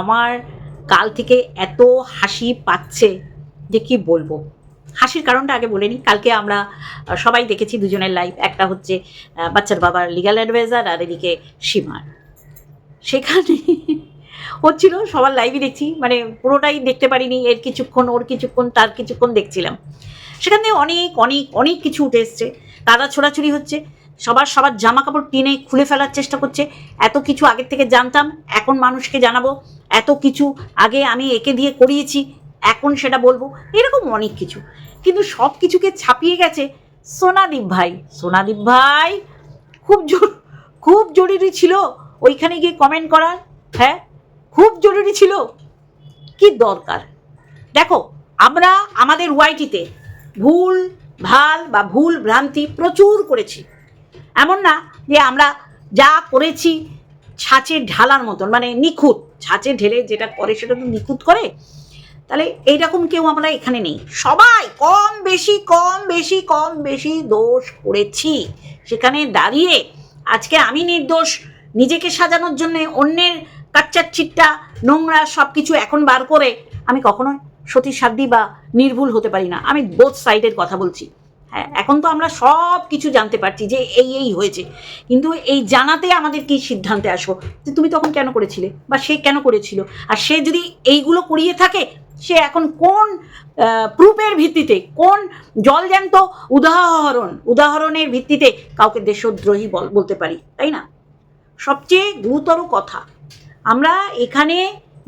আমার কাল থেকে এত হাসি পাচ্ছে যে কি বলব? হাসির কারণটা আগে বলে নিই কালকে আমরা সবাই দেখেছি দুজনের লাইভ একটা হচ্ছে বাচ্চার বাবার লিগাল অ্যাডভাইজার আর এদিকে সীমার। সেখানে হচ্ছিল, সবার লাইভই দেখছি। মানে পুরোটাই দেখতে পারিনি। এর কিছুক্ষণ, ওর কিছুক্ষণ, তার কিছুক্ষণ দেখছিলাম। সেখান অনেক অনেক অনেক কিছু উঠে এসছে। কাদা ছোড়াছুড়ি হচ্ছে। সবার সবার জামা কাপড় টেনে খুলে ফেলার চেষ্টা করছে। এত কিছু আগের থেকে জানতাম, এখন মানুষকে জানাব। এত কিছু আগে আমি একে দিয়ে করিয়েছি, এখন সেটা বলব। এরকম অনেক কিছু। কিন্তু সব কিছুকে ছাপিয়ে গেছে সোনাদীপ ভাই। সোনাদীপ ভাই, খুব খুব জরুরি ছিল ওইখানে গিয়ে কমেন্ট করার হ্যাঁ? খুব জরুরি ছিল। কি দরকার? দেখো, আমরা আমাদের ওয়াইটিতে ভুল, ভালো বা ভুল ভ্রান্তি প্রচুর করেছি। এমন না যে আমরা যা করেছি ছাঁচে ঢালার মতন মানে নিখুঁত, ছাঁচে ঢেলে যেটা করে সেটা তো নিখুঁত করে, তাহলে এইরকম কেউ আমরা এখানে নেই। সবাই কম বেশি কম বেশি কম বেশি দোষ করেছি। সেখানে দাঁড়িয়ে আজকে আমি নির্দোষ, নিজেকে সাজানোর জন্য অন্যের কাচ্চার চিট্টা নোংরা সব কিছু এখন বার করে আমি কখনোই সতী সাধ্যি বা নির্ভুল হতে পারি না। আমি বোথ সাইডের কথা বলছি। হ্যাঁ এখন তো আমরা সব কিছু জানতে পারছি যে এই এই হয়েছে। কিন্তু এই জানাতে আমাদের কি সিদ্ধান্তে আসব? যে তুমি তখন কেন করেছিলে? বা সে কেন করেছিল? আর সে যদি এইগুলো করিয়ে থাকে, সে এখন কোন প্রুফের ভিত্তিতে, কোন জলজ্যান্ত উদাহরণ, উদাহরণের ভিত্তিতে কাউকে দেশদ্রোহী বল, বলতে পারি, তাই না? সবচেয়ে গুরুতর কথা, আমরা এখানে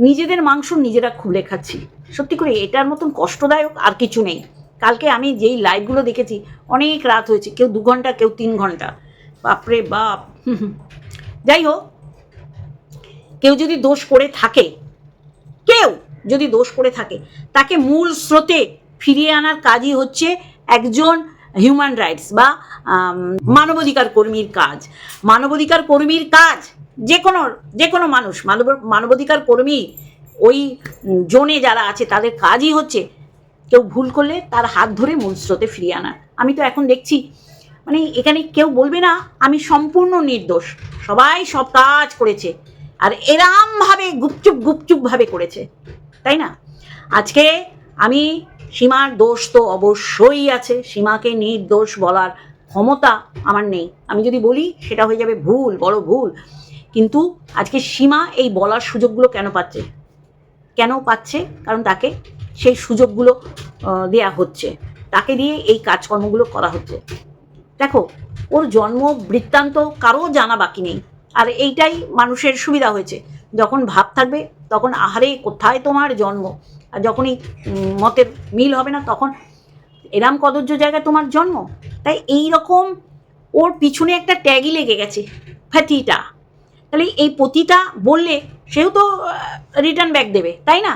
নিজেদের মাংস নিজেরা খুলে খাচ্ছি। সত্যি করে এটার মতন কষ্টদায়ক আর কিছু নেই। কালকে আমি যেই লাইভগুলো দেখেছি, অনেক রাত হয়েছে, কেউ দু ঘণ্টা, কেউ তিন ঘণ্টা বাপরে বাপ। যাই হোক, কেউ যদি দোষ করে থাকে, কেউ যদি দোষ করে থাকে, তাকে মূল স্রোতে ফিরিয়ে আনার কাজই হচ্ছে একজন হিউম্যান রাইটস বা মানবাধিকার কর্মীর কাজ মানবাধিকার কর্মীর কাজ, যে কোনো যে কোনো মানুষ, মানব, মানবাধিকার কর্মী, ওই জোনে যারা আছে, তাদের কাজই হচ্ছে কেউ ভুল করলে তার হাত ধরে মূল স্রোতে ফিরিয়ে আনা আমি তো এখন দেখছি মানে এখানে কেউ বলবে না, আমি সম্পূর্ণ নির্দোষ। সবাই সব কাজ করেছে আর এরামভাবে, গুপচুপ গুপচুপভাবে করেছে। তাই না? আজকে আমি সীমার দোষ তো অবশ্যই আছে। সীমাকে নির্দোষ বলার ক্ষমতা আমার নেই। আমি যদি বলি, সেটা হয়ে যাবে ভুল, বড় ভুল। কিন্তু আজকে সীমা এই বলার সুযোগগুলো কেন পাচ্ছে? কেন পাচ্ছে? কারণ তাকে সেই সুযোগগুলো দেয়া হচ্ছে। তাকে দিয়ে এই কাজকর্মগুলো করা হচ্ছে। দেখো, ওর জন্ম বৃত্তান্ত কারও জানা বাকি নেই। আর এইটাই মানুষের সুবিধা হয়েছে। যখন ভাব থাকবে, তখন আহারে কোথায় তোমার জন্ম? আর যখনই মতের মিল হবে না, তখন এরাম কদর্য জায়গায় তোমার জন্ম। তাই এই রকম ওর পিছনে একটা ট্যাগই লেগে গেছে ফ্যাটিটা তাহলে এই পতিটা বললে সেও তো রিটার্ন ব্যাক দেবে, তাই না?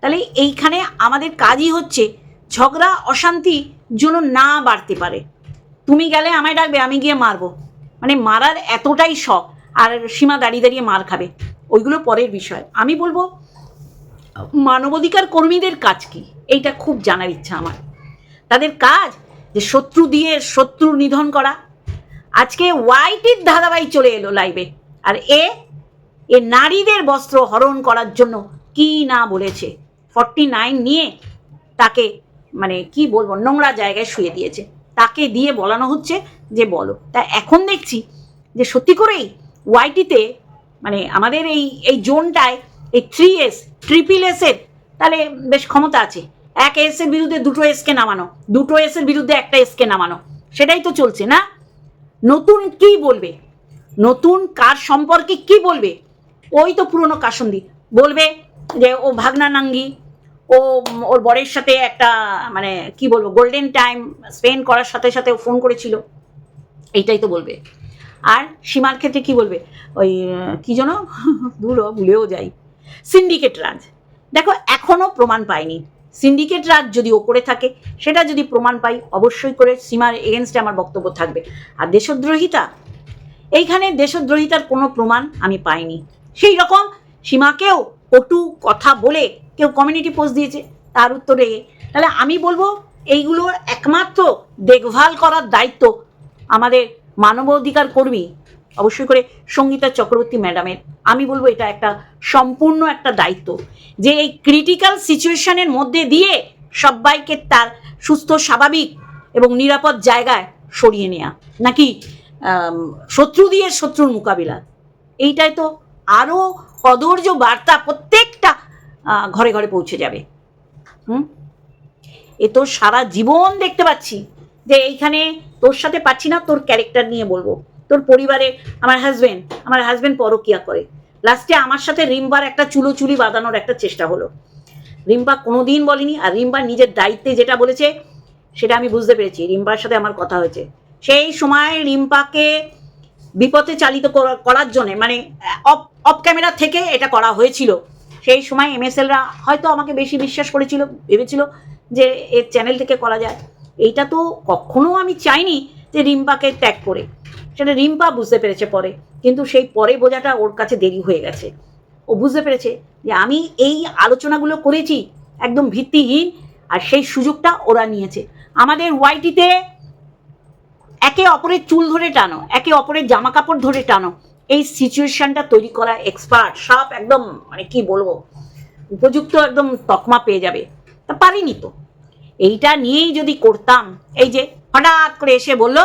তাহলে এইখানে আমাদের কাজই হচ্ছে ঝগড়া, অশান্তি যেন না বাড়তে পারে। তুমি গেলে আমায় ডাকবে, আমি গিয়ে মারবো। মানে মারার এতটাই শখ, আর সীমা দাঁড়িয়ে দাঁড়িয়ে মার খাবে। ওইগুলো পরের বিষয়। আমি বলব, মানবাধিকার কর্মীদের কাজ কি? এইটা খুব জানার ইচ্ছা আমার। তাদের কাজ যে শত্রু দিয়ে শত্রু নিধন করা। আজকে ওয়াইটির ধারাবাহিক চলে এলো লাইভে আর এ এ নারীদের বস্ত্র হরণ করার জন্য কি না বলেছে। ফর্টি নাইন নিয়ে তাকে মানে কি বলব, নোংরা জায়গায় শুয়ে দিয়েছে। তাকে দিয়ে বলানো হচ্ছে যে, বলো। তা এখন দেখছি যে সত্যি করেই ওয়াইটিতে মানে আমাদের এই এই জোনটায় এই থ্রি এস ট্রিপল এসের তাহলে বেশ ক্ষমতা আছে। এক এস এর বিরুদ্ধে দুটো এসকে নামানো, দুটো এস এর বিরুদ্ধে একটা এসকে নামানো। সেটাই তো চলছে না? নতুন কি বলবে? নতুন কার সম্পর্কে কি বলবে? ওই তো পুরনো কাসন্দি। বলবে যে, ও ভাগনা নাঙ্গি, ও ওর বরের সাথে একটা মানে কি বলব গোল্ডেন টাইম স্পেন্ড করার সাথে সাথে ও ফোন করেছিল। এইটাই তো বলবে। আর সীমার ক্ষেত্রে কি বলবে? ওই, কি যেন? দূর ভুলেও যাই। সিন্ডিকেট রাজ। দেখো, এখনও প্রমাণ পাইনি সিন্ডিকেট রাজ যদি ও করে থাকে, সেটা যদি প্রমাণ পাই, অবশ্যই করে সীমার এগেনস্টে আমার বক্তব্য থাকবে। আর দেশদ্রোহিতা? এইখানে দেশদ্রোহিতার কোনো প্রমাণ আমি পাইনি। সেই রকম সীমাকেও কটু কথা বলে কেউ কমিউনিটি পোস্ট দিয়েছে, তার উত্তরে তাহলে আমি বলব, এইগুলো একমাত্র দেখভাল করার দায়িত্ব আমাদের মানবাধিকার কর্মী, অবশ্যই করে সঙ্গীতা চক্রবর্তী ম্যাডামের। আমি বলব এটা একটা সম্পূর্ণ একটা দায়িত্ব যে এই ক্রিটিক্যাল সিচুয়েশনের মধ্যে দিয়ে সবাইকে তার সুস্থ, স্বাভাবিক এবং নিরাপদ জায়গায় সরিয়ে নেওয়া নাকি শত্রু দিয়ে শত্রুর মোকাবিলা। এইটাই তো আরও কদর্য বার্তা প্রত্যেকটা ঘরে ঘরে পৌঁছে যাবে। হুম? এ তো সারা জীবন দেখতে পাচ্ছি। যে এইখানে তোর সাথে পাচ্ছি না, তোর ক্যারেক্টার নিয়ে বলব। তোর পরিবারে আমার হাজবেন্ড আমার হাজবেন্ড পরকিয়া করে। লাস্টে আমার সাথে রিম্বার একটা চুলো চুলি বাঁধানোর একটা চেষ্টা হলো। রিম্বা কোনোদিন বলেনি, আর রিম্বা নিজের দায়িত্বে যেটা বলেছে, সেটা আমি বুঝতে পেরেছি। রিম্বার সাথে আমার কথা হয়েছে। সেই সময় রিম্পাকে বিপথে চালিত করার জন্য মানে অফ ক্যামেরা থেকে এটা করা হয়েছিল। সেই সময় এমএসএলরা হয়তো আমাকে বেশি বিশ্বাস করেছিল, ভেবেছিল যে এর চ্যানেল থেকে করা যায়। এইটা তো কখনো আমি চাইনি যে রিম্পাকে ত্যাগ করে। সেটা রিম্পা বুঝতে পেরেছে পরে। কিন্তু সেই পরে বোঝাটা ওর কাছে দেরি হয়ে গেছে। ও বুঝতে পেরেছে যে আমি এই আলোচনাগুলো করেছি একদম ভিত্তিহীন আর সেই সুযোগটা ওরা নিয়েছে। আমাদের ওয়াইটিতে একে অপরের চুল ধরে টানো, একে অপরের জামা কাপড় ধরে টানো এই সিচুয়েশনটা তৈরি করা এক্সপার্ট সব একদম মানে কি বলব, উপযুক্ত একদম তকমা পেয়ে যাবে। তা পারিনি তো। এইটা নিয়েই যদি করতাম, এই যে হঠাৎ করে এসে বলল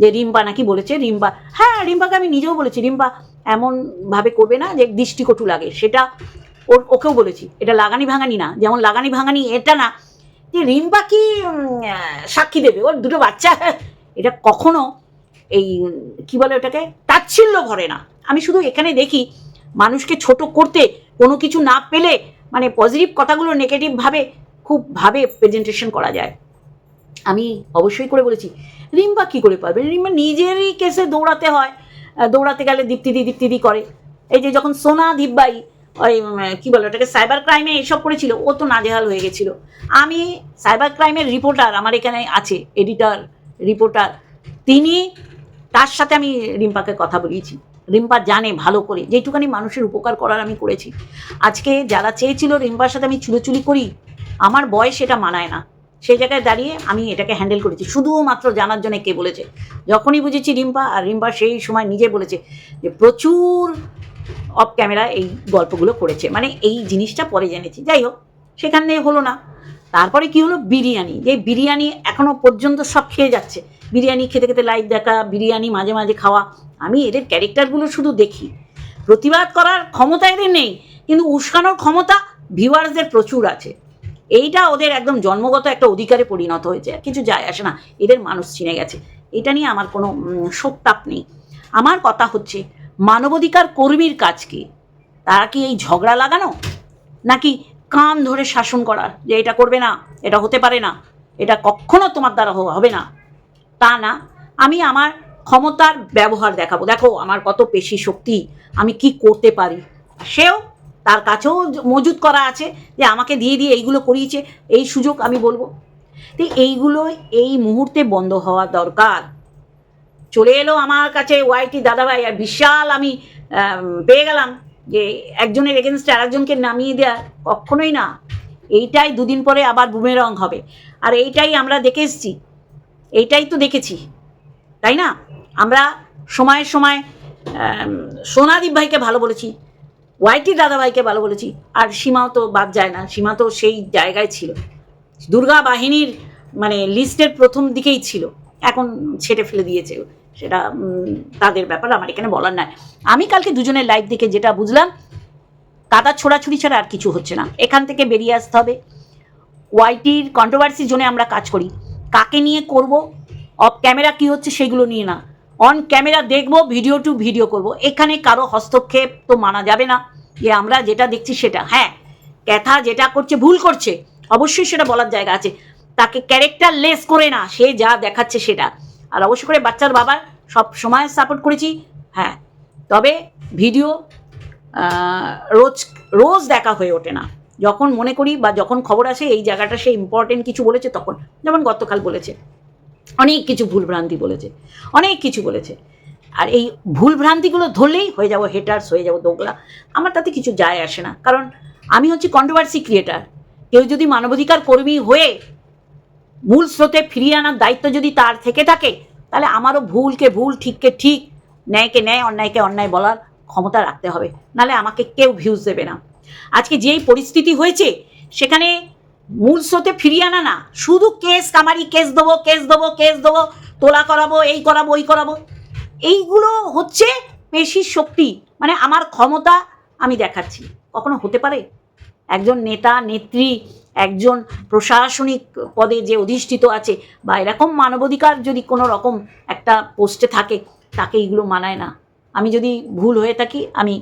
যে রিম্পা নাকি বলেছে, রিম্পা হ্যাঁ রিম্পাকে আমি নিজেও বলেছি, রিম্পা এমন ভাবে করবে না যে দৃষ্টিকটু লাগে। সেটা ওর, ওকেও বলেছি, এটা লাগানি ভাঙানি না, যেমন লাগানি ভাঙানি এটা না, যে রিম্পা কি সাক্ষী দেবে? ওর দুটো বাচ্চা, এটা কখনো এই কি বলে ওটাকে? তাচ্ছিল্য ভরে না। আমি শুধু এখানে দেখি মানুষকে ছোট করতে কোনো কিছু না পেলে মানে পজিটিভ কথাগুলো নেগেটিভ ভাবে খুব ভাবে প্রেজেন্টেশন করা যায়। আমি অবশ্যই করে বলেছি রিম্বা কি করে পারবে? রিম্বা নিজেরই কেসে দৌড়াতে হয় দৌড়াতে গেলে দীপ্তিদি দীপ্তিদি করে। এই যে যখন সোনা দিব্বাই ওই কি বলে ওটাকে সাইবার ক্রাইমে এসব করেছিল, ও তো নাজেহাল হয়ে গেছিল। আমি সাইবার ক্রাইমের রিপোর্টার আমার এখানে আছে এডিটর রিপোর্টার তিনি তার সাথে আমি রিম্পাকে কথা বলিয়েছি। রিম্পা জানে ভালো করে যেটুকানি মানুষের উপকার করার আমি করেছি। আজকে যারা চেয়েছিল রিম্পার সাথে আমি চুলোচুলি করি, আমার বয়স এটা মানায় না। সেই জায়গায় দাঁড়িয়ে আমি এটাকে হ্যান্ডেল করেছি। শুধুমাত্র জানার জন্য কে বলেছে? যখনই বুঝেছি রিম্পা, আর রিম্পা সেই সময় নিজে বলেছে যে, প্রচুর অফ ক্যামেরা এই গল্পগুলো করেছে। মানে এই জিনিসটা পরে জেনেছি। যাই হোক, সেখানে হলো না। তারপরে কি হলো? বিরিয়ানি। যে বিরিয়ানি এখনও পর্যন্ত সব খেয়ে যাচ্ছে। বিরিয়ানি খেতে খেতে লাইভ দেখা, বিরিয়ানি মাঝে মাঝে খাওয়া। আমি এদের ক্যারেক্টারগুলো শুধু দেখি। প্রতিবাদ করার ক্ষমতা এদের নেই, কিন্তু উস্কানোর ক্ষমতা ভিউয়ার্সদের প্রচুর আছে। এইটা ওদের একদম জন্মগত একটা অধিকারে পরিণত হয়েছে। কিছু যায় আসে না, এদের মানুষ চিনে গেছে। এটা নিয়ে আমার কোনো শোকতাপ নেই। আমার কথা হচ্ছে, মানবাধিকার কর্মীর কাজ কি? তারা কি এই ঝগড়া লাগানো? নাকি কান ধরে শাসন করার যে এটা করবে না, এটা হতে পারে না, এটা কখনো তোমার দ্বারা হবে না। তা না, আমি আমার ক্ষমতার ব্যবহার দেখাবো। দেখো, আমার কত পেশি শক্তি, আমি কি করতে পারি? সেও তার কাছেও মজুদ করা আছে যে আমাকে দিয়ে দিয়ে এইগুলো করিয়েছে, এই সুযোগ আমি বলব। তো এইগুলো এই মুহূর্তে বন্ধ হওয়া দরকার। চলে এলো আমার কাছে ওয়াইটি দাদাভাই, আর বিশাল আমি পেয়ে গেলাম। যে একজনের এগেনস্টে আরেকজনকে নামিয়ে দেওয়া কখনোই না। এইটাই দুদিন পরে আবার বুমেরং হবে। আর এইটাই আমরা দেখে এসছি। এইটাই তো দেখেছি। তাই না? আমরা সময়ের সময় সোনাদীপ ভাইকে ভালো বলেছি, ওয়াইটি দাদাভাইকে ভালো বলেছি, আর সীমাও তো বাদ যায় না। সীমা তো সেই জায়গায় ছিল। দুর্গা বাহিনীর মানে লিস্টের প্রথম দিকেই ছিল। এখন ছেটে ফেলে দিয়েছে সেটা তাদের ব্যাপার আমার এখানে বলার নাই আমি কালকে দুজনের লাইভ দেখে যেটা বুঝলাম, কাদা ছোড়াছুড়ি ছাড়া আর কিছু হচ্ছে না। এখান থেকে বেরিয়ে আসতে হবে। ওয়াইটির কন্ট্রোভার্সি জোনে আমরা কাজ করি। কাকে নিয়ে করব? অফ ক্যামেরা কি হচ্ছে সেগুলো নিয়ে না। অন ক্যামেরা দেখব ভিডিও টু ভিডিও করব। এখানে কারও হস্তক্ষেপ তো মানা যাবে না। যে আমরা যেটা দেখছি সেটা। হ্যাঁ ক্যাথা যেটা করছে, ভুল করছে, অবশ্যই সেটা বলার জায়গা আছে। তাকে ক্যারেক্টার লেস করে না, সে যা দেখাচ্ছে সেটা। আর অবশ্য করে বাচ্চার বাবার সব সময় সাপোর্ট করেছি। হ্যাঁ তবে ভিডিও রোজ রোজ দেখা হয়ে ওঠে না। যখন মনে করি বা যখন খবর আসে, এই জায়গাটা সে ইম্পর্টেন্ট কিছু বলেছে, তখন, যেমন গতকাল বলেছে, অনেক কিছু ভুলভ্রান্তি বলেছে, অনেক কিছু বলেছে। আর এই ভুলভ্রান্তিগুলো ধরলেই হয়ে যাব হেটার্স হয়ে যাব দোগলা। আমার তাতে কিছু যায় আসে না। কারণ আমি হচ্ছি কন্ট্রোভার্সি ক্রিয়েটার কেউ যদি মানবাধিকার কর্মী হয়ে মূল স্রোতে ফিরিয়ে আনার দায়িত্ব যদি তার থেকে থাকে, তাহলে আমারও ভুলকে ভুল, ঠিককে ঠিক, ন্যায়কে ন্যায়, অন্যায়কে অন্যায় বলার ক্ষমতা রাখতে হবে। নালে আমাকে কেউ ভিউজ দেবে না। আজকে যেই পরিস্থিতি হয়েছে, সেখানে মূল স্রোতে ফিরিয়ে আনা না, শুধু কেস কামারি কেস দেবো কেস দেবো কেস দেবো, তোলা করাবো, এই করাবো, ওই করাবো, এইগুলো হচ্ছে পেশির শক্তি। মানে আমার ক্ষমতা আমি দেখাচ্ছি। কখনো হতে পারে? একজন নেতা, নেত্রী একজন প্রশাসনিক পদে যে অধিষ্ঠিত আছে বা এরকম মানবাধিকার যদি কোনো রকম একটা পোস্টে থাকে, তাকে এইগুলো মানায় না। আমি যদি ভুল হয়ে থাকি, আমি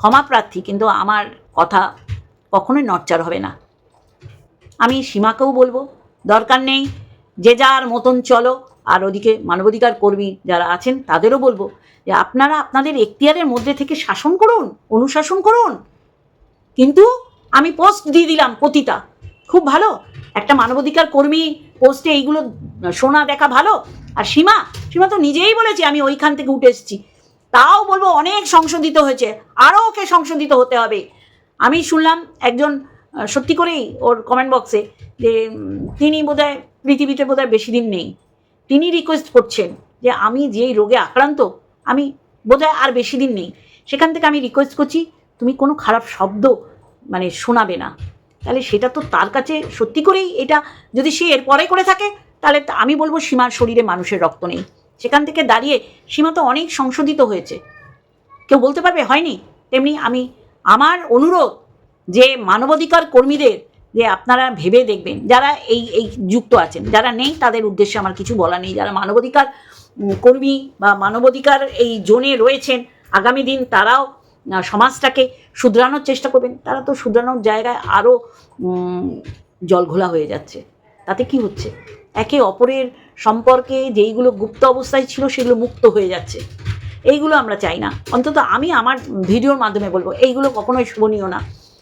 ক্ষমা প্রার্থী, কিন্তু আমার কথা কখনোই নচ্চার হবে না। আমি সীমাকেও বলব, দরকার নেই, যে যার মতন চলো, আর ওদিকে মানবাধিকার কর্মী যারা আছেন, তাদেরও বলব যে আপনারা আপনাদের এখতিয়ারের মধ্যে থেকে শাসন করুন, অনুশাসন করুন। কিন্তু আমি পোস্ট দিয়ে দিলাম পতিতা খুব ভালো। একটা মানবাধিকার কর্মী পোস্টে এইগুলো শোনা দেখা ভালো। আর সীমা সীমা তো নিজেই বলেছে, আমি ওইখান থেকে উঠে এসেছি। তাও বলব অনেক সংশোধিত হয়েছে। আরও ওকে সংশোধিত হতে হবে। আমি শুনলাম একজন সত্যি করেই ওর কমেন্ট বক্সে যে তিনি বোধহয় পৃথিবীতে বোধহয় বেশি দিন নেই। তিনি রিকোয়েস্ট করছেন যে, আমি যেই রোগে আক্রান্ত, আমি বোধহয় আর বেশি দিন নেই। সেখান থেকে আমি রিকোয়েস্ট করছি, তুমি কোনো খারাপ শব্দ মানে শোনাবে না। তাহলে সেটা তো তার কাছে সত্যি করেই এটা যদি সে এরপরে করে থাকে, তাহলে আমি বলব সীমার শরীরে মানুষের রক্ত নেই। সেখান থেকে দাঁড়িয়ে সীমা তো অনেক সংশোধিত হয়েছে। কেউ বলতে পারবে, হয়নি। তেমনি আমি আমার অনুরোধ যে মানবাধিকার কর্মীদের যে আপনারা ভেবে দেখবেন, যারা এই এই যুক্ত আছেন, যারা নেই তাদের উদ্দেশ্যে আমার কিছু বলা নেই। যারা মানবাধিকার কর্মী বা মানবাধিকার এই জোনে রয়েছেন, আগামী দিন তারাও সমাজটাকে শুধরানোর চেষ্টা করবেন। তারা তো শুধরানোর জায়গায় আরও জলঘোলা হয়ে যাচ্ছে। তাতে কি হচ্ছে? একে অপরের সম্পর্কে যেইগুলো গুপ্ত অবস্থায় ছিল সেগুলো মুক্ত হয়ে যাচ্ছে। এইগুলো আমরা চাই না। অন্তত আমি আমার ভিডিওর মাধ্যমে বলব, এইগুলো কখনোই শোভনীয় না।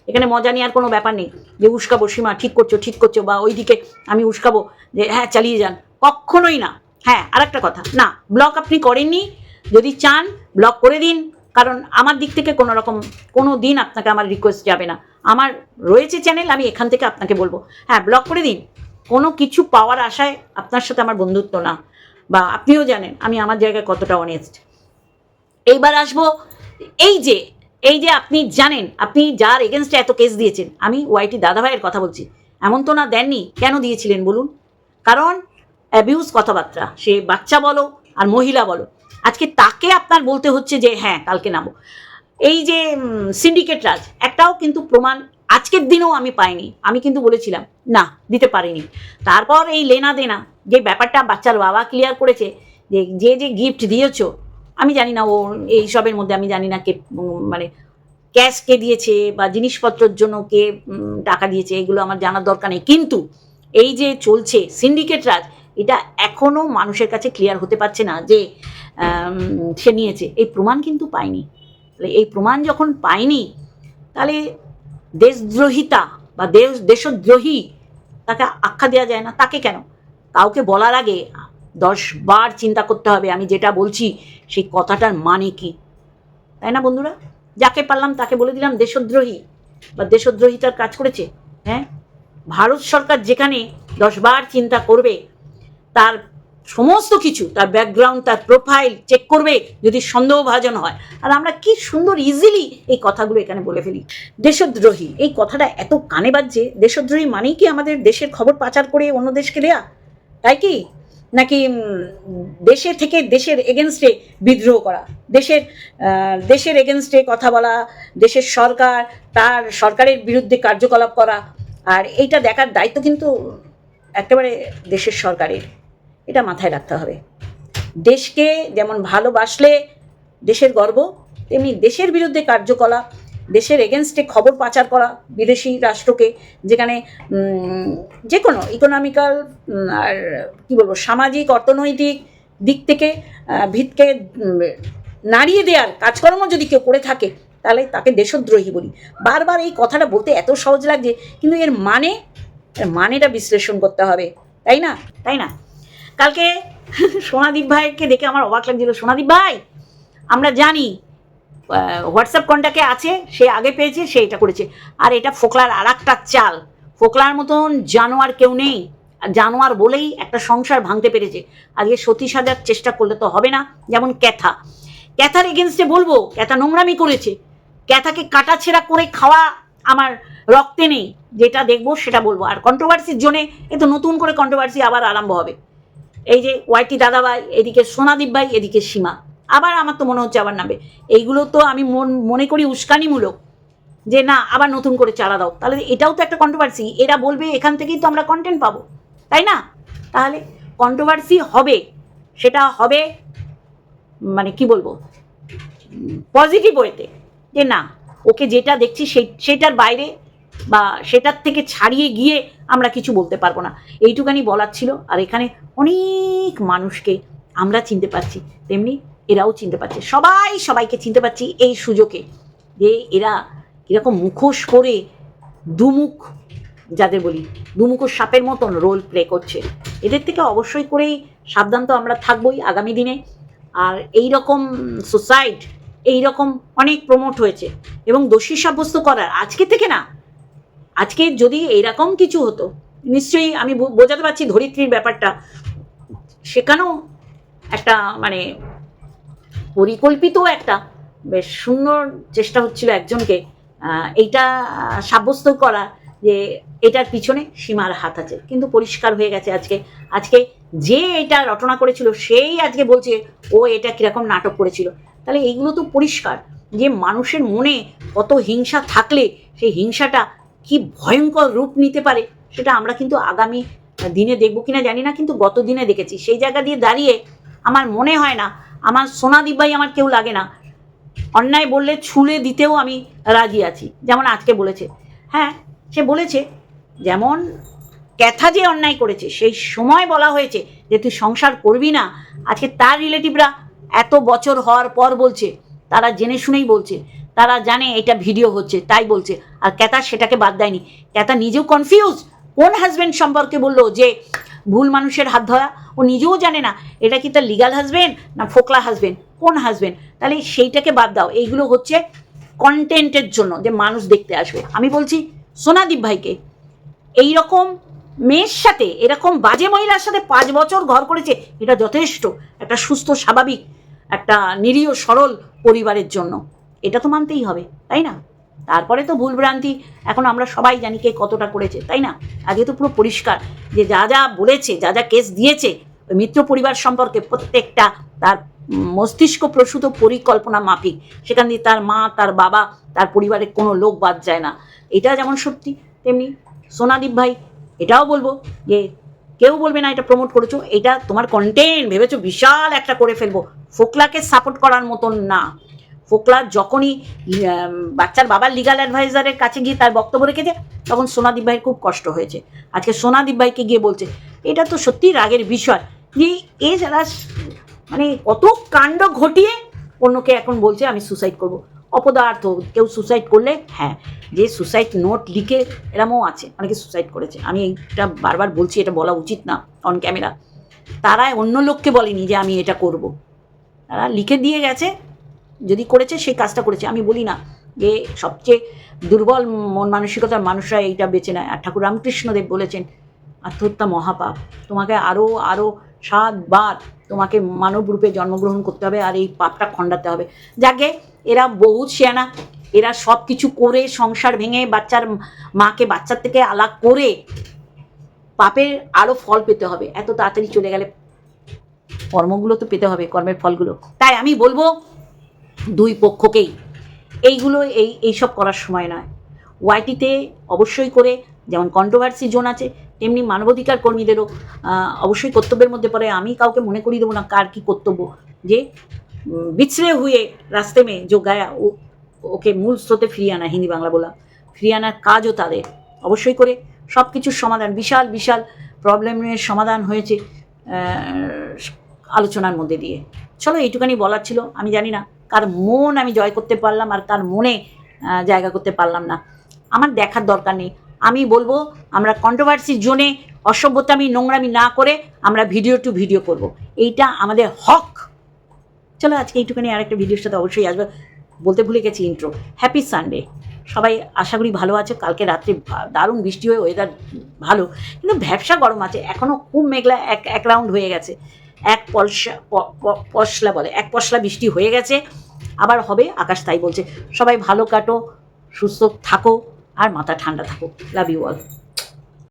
এখানে মজা নেওয়ার কোনো ব্যাপার নেই যে উস্কাবো সীমা ঠিক করছ ঠিক করছ, বা ওইদিকে আমি উস্কাবো যে হ্যাঁ চালিয়ে যান। কখনোই না। হ্যাঁ আর একটা কথা। না, ব্লক আপনি করেননি। যদি চান, ব্লক করে দিন। কারণ আমার দিক থেকে কোনো রকম কোনো দিন আপনাকে আমার রিকোয়েস্ট যাবে না। আমার রয়েছে চ্যানেল আমি এখান থেকে আপনাকে বলব। হ্যাঁ ব্লক করে দিন। কোনো কিছু পাওয়ার আশায় আপনার সাথে আমার বন্ধুত্ব না। বা আপনিও জানেন, আমি আমার জায়গায় কতটা অনেস্ট এইবার আসব, এই যে এই যে আপনি জানেন, আপনি যার এগেনস্টে এত কেস দিয়েছেন, আমি ওয়াইটি দাদাভাইয়ের কথা বলছি। এমন তো না দেননি, কেন দিয়েছিলেন বলুন? কারণ অ্যাবিউজ কথাবার্তা, সে বাচ্চা বলো আর মহিলা বলো। আজকে তাকে আপনার বলতে হচ্ছে যে হ্যাঁ কালকে নামো। এই যে সিন্ডিকেট রাজ, একটাও কিন্তু প্রমাণ আজকের দিনেও আমি পাইনি। আমি কিন্তু বলেছিলাম, না, দিতে পারিনি। তারপর এই লেনা দেনা, যে ব্যাপারটা বাচ্চার বাবা ক্লিয়ার করেছে, যে যে যে গিফট দিয়েছ, আমি জানি না ও, এই সবের মধ্যে আমি জানি না কে মানে ক্যাশ কে দিয়েছে বা জিনিসপত্রের জন্য কে টাকা দিয়েছে, এগুলো আমার জানার দরকার নেই। কিন্তু এই যে চলছে সিন্ডিকেট রাজ, এটা এখনও মানুষের কাছে ক্লিয়ার হতে পারছে না যে সে নিয়েছে। এই প্রমাণ কিন্তু পায়নি। তাহলে এই প্রমাণ যখন পায়নি, তাহলে দেশদ্রোহিতা বা দেশ, দেশদ্রোহী তাকে আখ্যা দেওয়া যায় না। তাকে কেন? কাউকে বলার আগে দশ বার চিন্তা করতে হবে। আমি যেটা বলছি, সেই কথাটার মানে কি? তাই না বন্ধুরা? যাকে পারলাম তাকে বলে দিলাম দেশদ্রোহী বা দেশদ্রোহিতার কাজ করেছে। হ্যাঁ? ভারত সরকার যেখানে দশবার চিন্তা করবে, তার সমস্ত কিছু, তার ব্যাকগ্রাউন্ড তার প্রোফাইল চেক করবে যদি সন্দেহভাজন হয়। আর আমরা কি সুন্দর ইজিলি এই কথাগুলো এখানে বলে ফেলি। দেশদ্রোহী, এই কথাটা এত কানে বাজছে। দেশদ্রোহী মানেই কি আমাদের দেশের খবর পাচার করে অন্য দেশকে দেয়া? তাই কি? নাকি দেশে থেকে দেশের এগেনস্টে বিদ্রোহ করা? দেশের দেশের এগেনস্টে কথা বলা, দেশের সরকার, তার সরকারের বিরুদ্ধে কার্যকলাপ করা। আর এইটা দেখার দায়িত্ব কিন্তু একেবারে দেশের সরকারের। এটা মাথায় রাখতে হবে। দেশকে যেমন ভালোবাসলে দেশের গর্ব, তেমনি দেশের বিরুদ্ধে কার্যকলাপ, দেশের এগেনস্টে খবর পাচার করা বিদেশি রাষ্ট্রকে, যেখানে যে কোনো ইকোনমিক্যাল আর কি বলব, সামাজিক, অর্থনৈতিক দিক থেকে ভিতকে নাড়িয়ে দেওয়ার কাজকর্ম যদি কেউ করে থাকে, তাহলে তাকে দেশদ্রোহী বলি। বারবার এই কথাটা বলতে এত সহজ লাগছে, কিন্তু এর মানে এর মানেটা বিশ্লেষণ করতে হবে। তাই না? তাই না? কালকে সোনাদীপ ভাইকে দেখে আমার অবাক লাগছিল, সোনাদীপ ভাই, আমরা জানি হোয়াটসঅ্যাপ কন্ট্যাক্টে আছে, সে আগে পেয়েছে, সে এটা করেছে। আর এটা ফোকলার আর একটা চাল। ফোকলার মতন জানোয়ার কেউ নেই। জানোয়ার বলেই একটা সংসার ভাঙতে পেরেছে। আজকে সতী সাজার চেষ্টা করলে তো হবে না, যেমন ক্যাথা। ক্যাথার এগেনস্টে বলব, ক্যাথা নোংরামি করেছে। ক্যাথাকে কাটাছেড়া করে খাওয়া আমার রক্তে নেই। যেটা দেখব সেটা বলব। আর কন্ট্রোভার্সির জন্যে এ তো নতুন করে কন্ট্রোভার্সি আবার আরম্ভ হবে। এই যে ওয়াইটি দাদাভাই, এদিকে সোনাদীপ ভাই, এদিকে সীমা। আবার আমার তো মনে হচ্ছে আবার নামবে। এইগুলো তো আমি মন, মনে করি উস্কানিমূলক যে না, আবার নতুন করে চালা দাও। তাহলে এটাও তো একটা কন্ট্রোভার্সি এরা বলবে, এখান থেকেই তো আমরা কন্টেন্ট পাবো। তাই না? তাহলে কন্ট্রোভার্সি হবে। সেটা হবে মানে কি বলব? পজিটিভ ওয়েতে যে না, ওকে যেটা দেখছি সেই সেটার বাইরে বা সেটার থেকে ছাড়িয়ে গিয়ে আমরা কিছু বলতে পারব না। এইটুকানি বলার ছিল, আর এখানে অনেক মানুষকে আমরা চিনতে পারছি। তেমনি এরাও চিনতে পারছে। সবাই সবাইকে চিনতে পারছি এই সুযোগে যে এরা এরকম মুখোশ করে দুমুখ, যাদের বলি দুমুখো সাপের মতন রোল প্লে করছে। এদের থেকে অবশ্যই করেই সাবধান তো আমরা থাকবোই আগামী দিনে। আর এই রকম সোসাইট এই রকম অনেক প্রমোট হয়েছে। এবং দোষী সাব্যস্ত করার, আজকে থেকে না আজকে যদি এইরকম কিছু হতো, নিশ্চয়ই আমি বোঝাতে পারছি ধরিত্রীর ব্যাপারটা। সেখানেও একটা মানে পরিকল্পিত একটা বেশ সুন্দর চেষ্টা হচ্ছিল একজনকে এইটা সাব্যস্ত করা যে এটার পিছনে সীমার হাত আছে। কিন্তু পরিষ্কার হয়ে গেছে আজকে। আজকে যে এটা রটনা করেছিল, সেই আজকে বলছে, ও এটা কীরকম নাটক করেছিল? তাহলে এইগুলো তো পরিষ্কার। যে মানুষের মনে কত হিংসা থাকলে, সেই হিংসাটা কি ভয়ঙ্কর রূপ নিতে পারে সেটা আমরা কিন্তু আগামী দিনে দেখব কিনা জানি না, কিন্তু গত দিনে দেখেছি। সেই জায়গা দিয়ে দাঁড়িয়ে আমার মনে হয় না, আমার সোনাদীপ ভাই আমার কেউ লাগে না। অন্যায় বললে ছুলে দিতেও আমি রাজি আছি, যেমন আজকে বলেছে। হ্যাঁ সে বলেছে, যেমন ক্যাথা যে অন্যায় করেছে, সেই সময় বলা হয়েছে যে তুই সংসার করবি না। আজকে তার রিলেটিভরা এত বছর হওয়ার পর বলছে, তারা জেনে শুনেই বলছে তারা জানে এটা ভিডিও হচ্ছে, তাই বলছে। আর ক্যাথা সেটাকে বাদ দেয়নি। ক্যাথা নিজেও কনফিউজ কোন হাজবেন্ড সম্পর্কে বলল যে ভুল মানুষের হাত ধরা? ও নিজেও জানে না, এটা কি তার লিগাল হাজবেন্ড না ফোকলা হাজবেন্ড কোন হাজবেন্ড তাহলে সেইটাকে বাদ দাও। এইগুলো হচ্ছে কন্টেন্টের জন্য যে মানুষ দেখতে আসবে। আমি বলছি, সোনাদীপ ভাইকে এই রকম মেয়ের সাথে, এরকম বাজে মহিলার সাথে পাঁচ বছর ঘর করেছে, এটা যথেষ্ট। একটা সুস্থ, স্বাভাবিক, একটা নিরীহ, সরল পরিবারের জন্য। এটা তো মানতেই হবে, তাই না? তারপরে তো ভুলভ্রান্তি এখন আমরা সবাই জানি কে কতটা করেছে, তাই না? আগে তো পুরো পরিষ্কার যে যা যা বলেছে, যা যা কেস দিয়েছে, ওই মিত্র পরিবার সম্পর্কে প্রত্যেকটা তার মস্তিষ্ক প্রসূত পরিকল্পনা মাফিক। সেখান দিয়ে তার মা, তার বাবা, তার পরিবারের কোনো লোক বাদ যায় না। এটা যেমন সত্যি, তেমনি সোনাদীপ ভাই, এটাও বলব যে কেউ বলবে না এটা প্রমোট করেছ, এটা তোমার কন্টেন্ট ভেবেছো, বিশাল একটা করে ফেলব। ফোকলাকে সাপোর্ট করার মতন না। ফোকলা যখনই বাচ্চার বাবার লিগাল অ্যাডভাইজারের কাছে গিয়ে তার বক্তব্য রেখেছে, তখন সোনাদীপ ভাইয়ের খুব কষ্ট হয়েছে। আজকে সোনাদীপ ভাইকে গিয়ে বলছে, এটা তো সত্যি রাগের বিষয়। যে এ যারা মানে কত কাণ্ড ঘটিয়ে অন্যকে এখন বলছে, আমি সুসাইড করব। অপদার্থ, কেউ সুসাইড করলে হ্যাঁ যে সুসাইড নোট লিখে এরমও আছে, অনেকে সুসাইড করেছে। আমি এটা বারবার বলছি, এটা বলা উচিত না অন ক্যামেরা তারা অন্য লোককে বলেনি যে আমি এটা করব। তারা লিখে দিয়ে গেছে যদি করেছে, সেই কাজটা করেছে। আমি বলি না যে সবচেয়ে দুর্বল মন মানসিকতার মানুষরা এইটা বেছে নেয়। আর ঠাকুর রামকৃষ্ণদেব বলেছেন, আত্মহত্যা মহাপাপ। তোমাকে আরও আরও সাতবার তোমাকে মানব রূপে জন্মগ্রহণ করতে হবে আর এই পাপটা খণ্ডাতে হবে। যাকে এরা বহুত শেয়ানা এরা সব কিছু করে, সংসার ভেঙে, বাচ্চার মাকে বাচ্চার থেকে আলাগ করে পাপের আরও ফল পেতে হবে। এত তাড়াতাড়ি চলে গেলে কর্মগুলো তো পেতে হবে, কর্মের ফলগুলো। তাই আমি বলব দুই পক্ষকেই। এইগুলো এই, এইসব করার সময় নয়। ওয়াইটিতে অবশ্যই করে, যেমন কন্ট্রোভার্সি জোন আছে, তেমনি মানবাধিকার কর্মীদেরও অবশ্যই কর্তব্যের মধ্যে পড়ে। আমি কাউকে মনে করিয়ে দেবো না কার কী কর্তব্য। যে বিছড়ে হুয়ে রাস্তে মে जो গায়া, ও, ওকে মূল স্রোতে ফিরিয়ে আনা, হিন্দি বাংলা বলা, ফিরিয়ে আনার কাজও তাদের। অবশ্যই করে সব কিছুর সমাধান, বিশাল বিশাল প্রবলেমের সমাধান হয়েছে আলোচনার মধ্যে দিয়ে। চলো, এইটুখানি বলার ছিল, আমি জানি না কার মন আমি জয় করতে পারলাম আর কার মনে জায়গা করতে পারলাম না। আমার দেখার দরকার নেই। আমি বলব, আমরা কন্ট্রোভার্সি জোনে অসভ্যতামি, নোংরামি না করে আমরা ভিডিও টু ভিডিও করব। এইটা আমাদের হক। চলো আজকে এইটুখানি আরেকটা ভিডিওর সাথে অবশ্যই আসবে। বলতে ভুলে গেছি ইন্ট্রো হ্যাপি সানডে সবাই আশা করি ভালো আছে। কালকে রাত্রে দারুণ বৃষ্টি হয়ে ওয়েদার ভালো। কিন্তু ভ্যাবসা গরম আছে। এখনও খুব মেঘলা, এক এক রাউন্ড হয়ে গেছে। এক পলসা পশলা বলে, এক পশলা বৃষ্টি হয়ে গেছে, আবার হবে আকাশ তাই বলছে। সবাই ভালো কাটো, সুস্থ থাকো, আর মাথা ঠান্ডা থাকো। Love you all